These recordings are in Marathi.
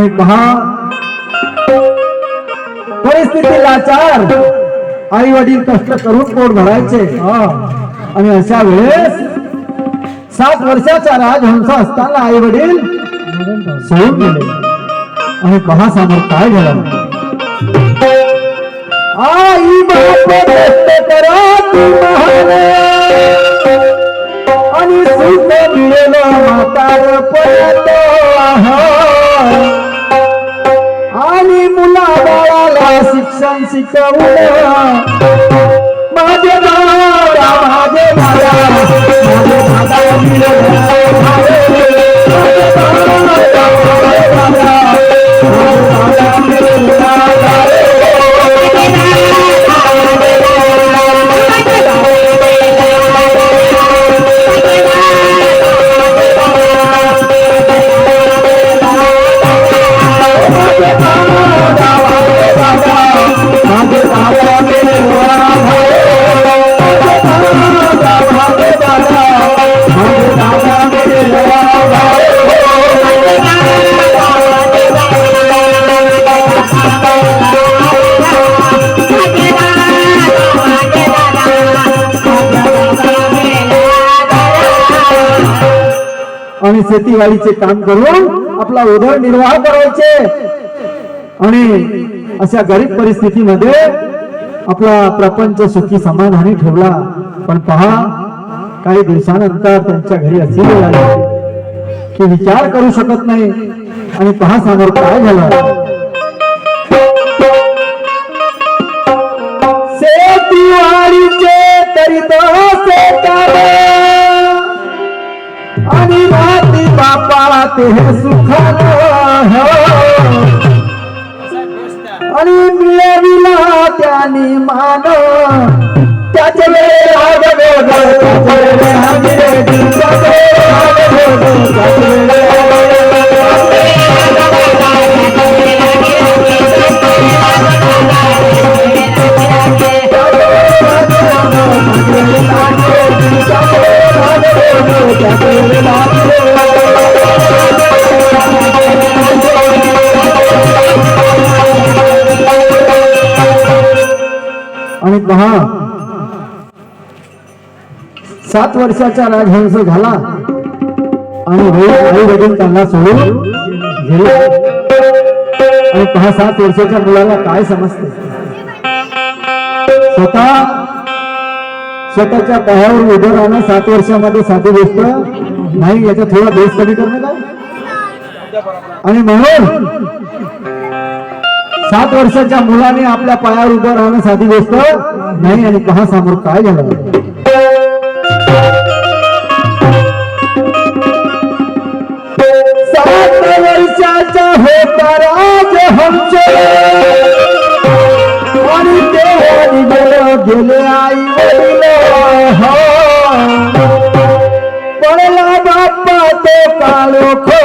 आणि पहा. परिस्थिती लाचार. आई वडील कष्ट करून पोट भरायचे. आणि अशा वेळेस सात वर्षाचा राजहंस असताना आई वडील सोडून गेले आणि पहा समोर काय झालं आई करा. आणि मिळेल पडतो बाळाला शिक्षण शिकवलं माझे दादा माझे दादा माझे दादा आणि शेतीवाडीचे काम करून आपला उदरनिर्वाह करायचे. आणि अशा गरीब परिस्थितीमध्ये आपला प्रपंच सुखी समाधानी ठेवला. पण पहा काही दिवसानंतर त्यांच्या घरी असे वेळ की विचार करू शकत नाही. आणि पहा समोर काय झालं? ते सुखान. आणि मिळविला त्याने मान. त्याच्या त्याच्या वेळेला सात वर्षाचा राजहंस झाला आणि आई वडील त्यांना सोडून गेले. आणि पहा सात वर्षाच्या मुलाला काय समजते? स्वतः स्वतःच्या पायावर उभं राहणं सात वर्षामध्ये साधी गोष्ट नाही याचा थोडा बेस कमी करणं का आणि म्हणून सात वर्षाच्या मुलाने आपल्या पायावर उभं राहणं साधी गोष्ट नाही आणि पहा समोर काय झालं वर्षाचा होता राज हंस आणि ते गेलं गेले आई वडील हो. पडला बाप्पा तो कालो खो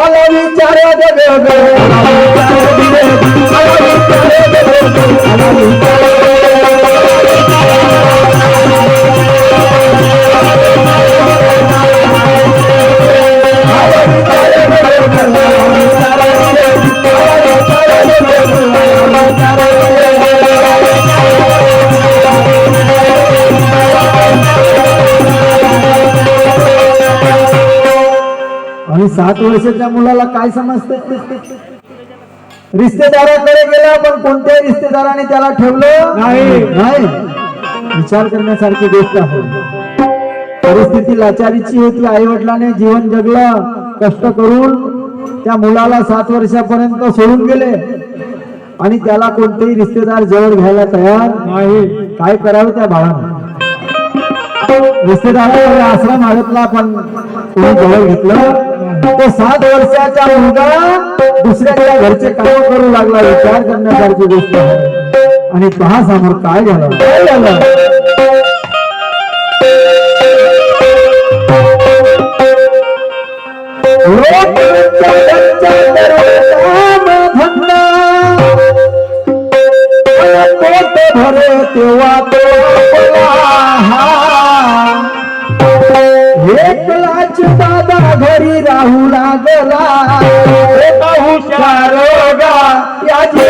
आला विचार जग आणि सात वर्षाच्या मुलाला काय समजते रिश्तेदाराकडे गेला पण कोणत्याही रिश्तेदाराने त्याला ठेवलं नाही. नाही. विचार करण्यासारखी गोष्ट आहे. परिस्थिती लाचारीची होती आई वडिलांनी जीवन जगलं कष्ट करून त्या मुलाला सात वर्षापर्यंत सोडून गेले. आणि त्याला कोणतेही रिश्तेदार जवळ घ्यायला तयार नाही. काय करावं त्या बाळानं? रिश्तेदाराकडे आश्रम मागितला पण कोणी जवळ घेतलं? तो सात वर्षाचा मुलगा दुसऱ्याच्या घरचे काम करू लागला विचार करण्यासारखी गोष्ट आहे. आणि पहा समोर काय झालं. काय झालं? तेव्हा तो आपला हा एकलाच दादा घरी राहू लागला. हुशार गा याचे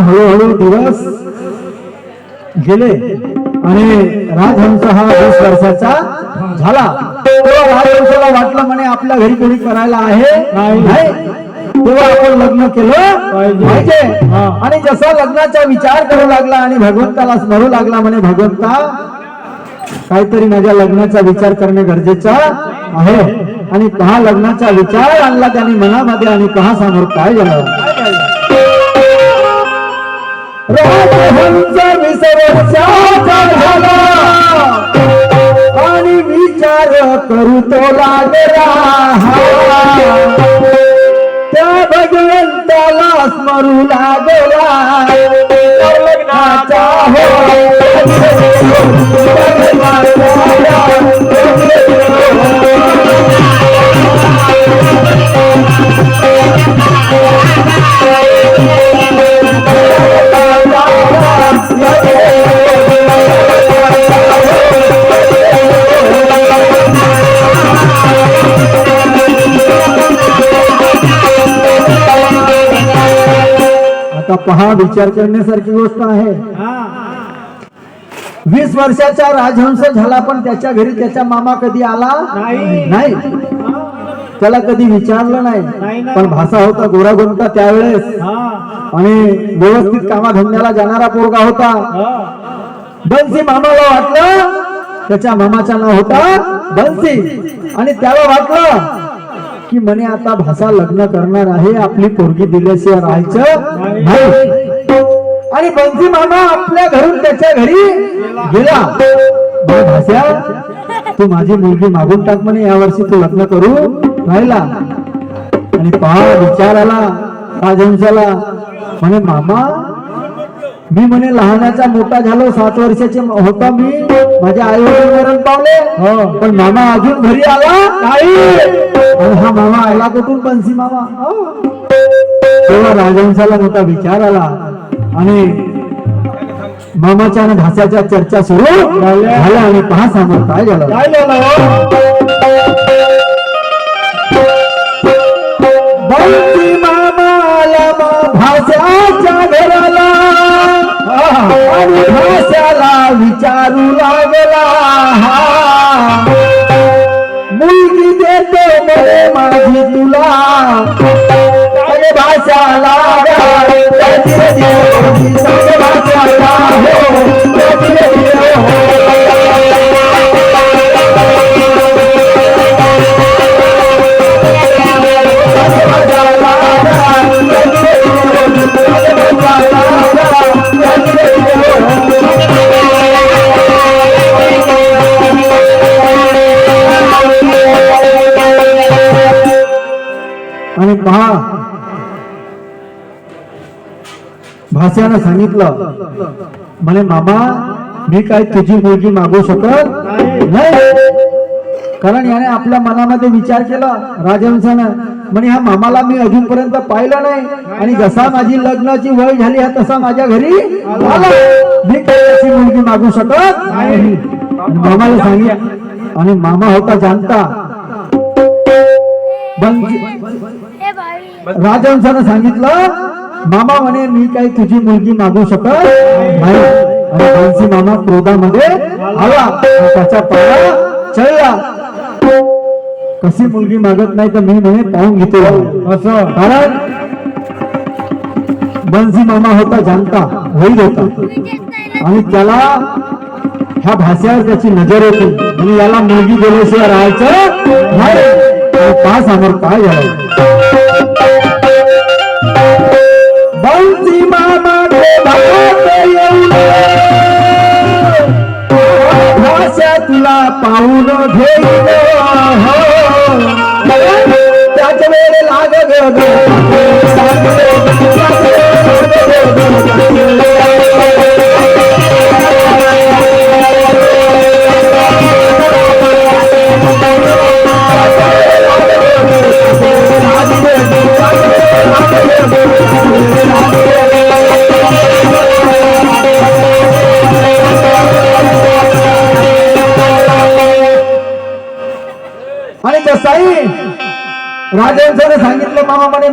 हळूहळू दिवस गेले आणि राजहंस हा वीस वर्षाचा झाला. राजहंसाला वाटलं म्हणे आपल्या घरी कोणी करायला आहे? नाही. तेव्हा आपण लग्न केलं पाहिजे. आणि जसा लग्नाचा विचार करू लागला आणि भगवंताला स्मरू लागला म्हणे भगवंता काहीतरी माझ्या लग्नाचा विचार करणे गरजेचा आहे. आणि पहा लग्नाचा विचार आणला त्याने मनामध्ये आणि पहा समोर काय झालं राजहंस वीस झाला आणि विचार करू तो लागला त्या भगवंताला स्मरू लागला लग्नाचा हो पहा विचार करण्यासारखी गोष्ट आहे. वीस वर्षाचा राजहंस झाला पण त्याच्या घरी त्याचा मामा कधी आला? नाही. नाही. त्याला कधी विचारलं नाही. पण भाषा होता गोरा गोंटा त्यावेळेस. आणि व्यवस्थित कामाधंद्याला जाणारा पोरगा होता. बन्सी मामाला वाटलं? त्याच्या मामाचं नाव होता बन्सी. आणि त्याला वाटलं की म्हणे आता भाषा लग्न करणार आहे आपली पोरगी दिल्याशिवाय राहायचं नाही. आणि बंजी मामा आपल्या घरून त्याच्या घरी गेला. बरं भाषा तू माझी मुलगी मागून टाक म्हणे यावर्षी तू लग्न करू राहिला. आणि पहा विचार आला राजहंसाला म्हणे मामा मी म्हणे लहानाचा मोठा झालो सात वर्षाचे होता मी. माझ्या आई वडील मरण पावले. पण मामा अजून घरी आला नाही. हा मामा आला कुठून बन्सी मामा? हो. तेव्हा राजहंसाला मोठा विचार आला. आणि मामाच्या आणि भाषाच्या चर्चा सुरू झाल्या. आणि पहा समोर काय झालं? हो? मामाला भाषाच्या घराला भाषाला विचारू लागला मुलगी देतो मरे माझी तुला. अरे भाषाला भाषाला हो, आणि पहा. भाषानं सांगितलं म्हणे मामा मी काय तुझी मुलगी मागू शकत नाही. कारण याने आपल्या मनामध्ये विचार केला राजहंसानं. म्हणे ह्या मामाला मी अजूनपर्यंत पाहिलं नाही आणि जसा माझी लग्नाची वय झाली हा तसा माझ्या घरी मी काही अशी मुलगी मागू शकत नाही. मामाला सांगितलं आणि मामा होता जाणता बंजी राजवंशानं सांगितलं मामा म्हणे मी काही तुझी मुलगी मागू शकत नाही. मामा क्रोधामध्ये आला. त्याच्या पाया चढला. कशी मुलगी मागत नाही तर मी म्हणे पाहून घेतो. असं. कारण बन्सी मामा होता जाणता होईल होता. आणि त्याला ह्या भाषेवर त्याची नजर होती. आणि याला मुलगी दिल्याशिवाय राहायचं पहा समोर काय झालं तुला पाहून घेईन.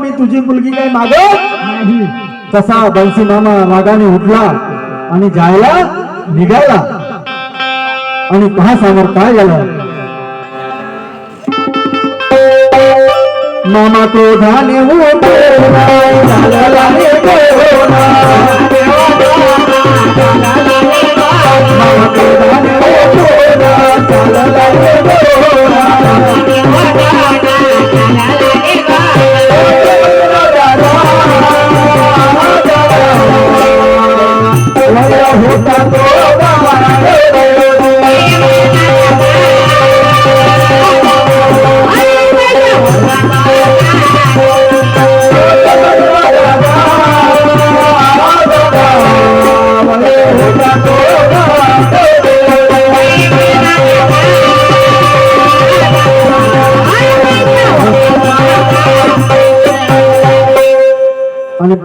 मी तुझी मुलगी काय मागत तसा बन्सी मामा रागाने उठला आणि जायला निघाला. आणि पहा समोर काय झालं मामा तो झाले झाला रे कोरोना. मामा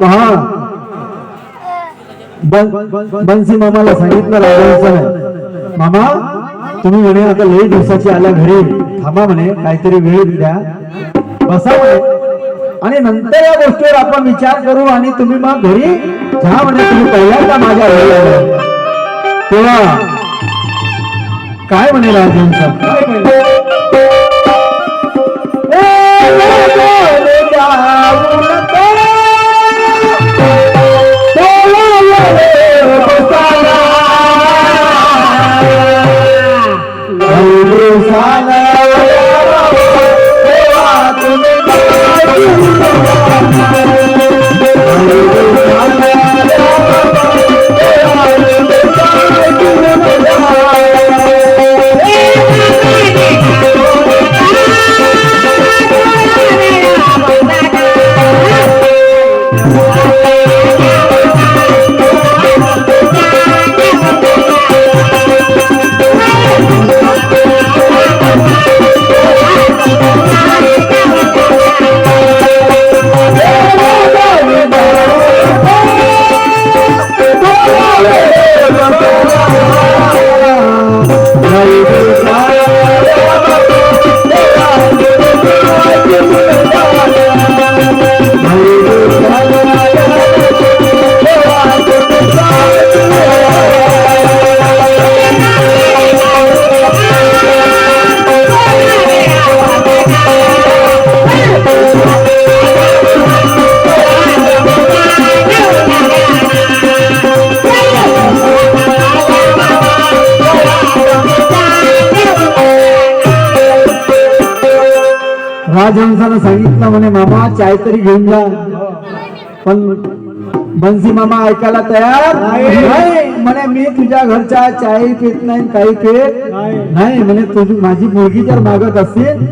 हा बन्सी मामाला सांगितलं राजांचं मामा तुम्ही म्हणे आता लई दिवसाची आल्या घरी थांबा म्हणे काहीतरी वेळ द्या बसा म्हणे आणि नंतर या गोष्टीवर आपण विचार करू आणि तुम्ही मग घरी जा म्हणे तुम्ही पहिल्यांदा माझ्या घरी तेव्हा काय म्हणे राजांचं राजहंसानं सांगितलं म्हणे मामा चाय तरी घेऊन जा. पण बन्सी मामा ऐकायला तयार नाही. म्हणे मी तुझ्या घरच्या चाय पित नाही काही पित नाही. म्हणे तुझी माझी मुलगी जर मागत असेल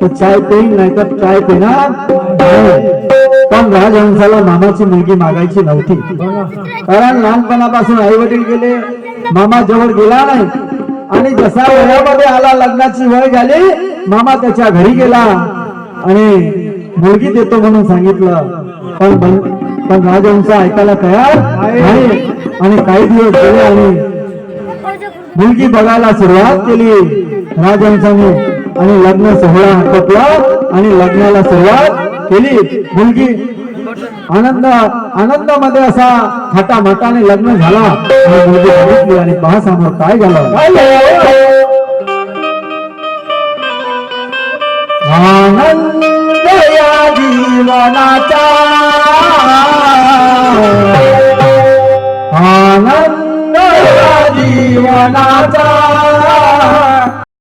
तर चाय पेईन नाही तर चाय पिणार. पण राजहंसाला मामाची मुलगी मागायची नव्हती. कारण लहानपणापासून आई वडील गेले मामा जवळ गेला नाही. आणि जसा वयामध्ये आला लग्नाची वय झाली मामा त्याच्या घरी गेला. आणि मुलगी देतो म्हणून सांगितलं. पण पण राजहंस ऐकायला तयार नाही. आणि काही दिवस गेले आणि मुलगी बघायला सुरुवात केली. राजहंसाने आणि लग्न सोहळा आटोपला आणि लग्नाला सुरुवात केली. मुलगी आनंद आनंदामध्ये असा थाटामाटाने लग्न झाला. आणि मुलगी बघितली आणि पहा समोर काय झालं? आनंद या जीवनाचा आनंद या जीवनाचा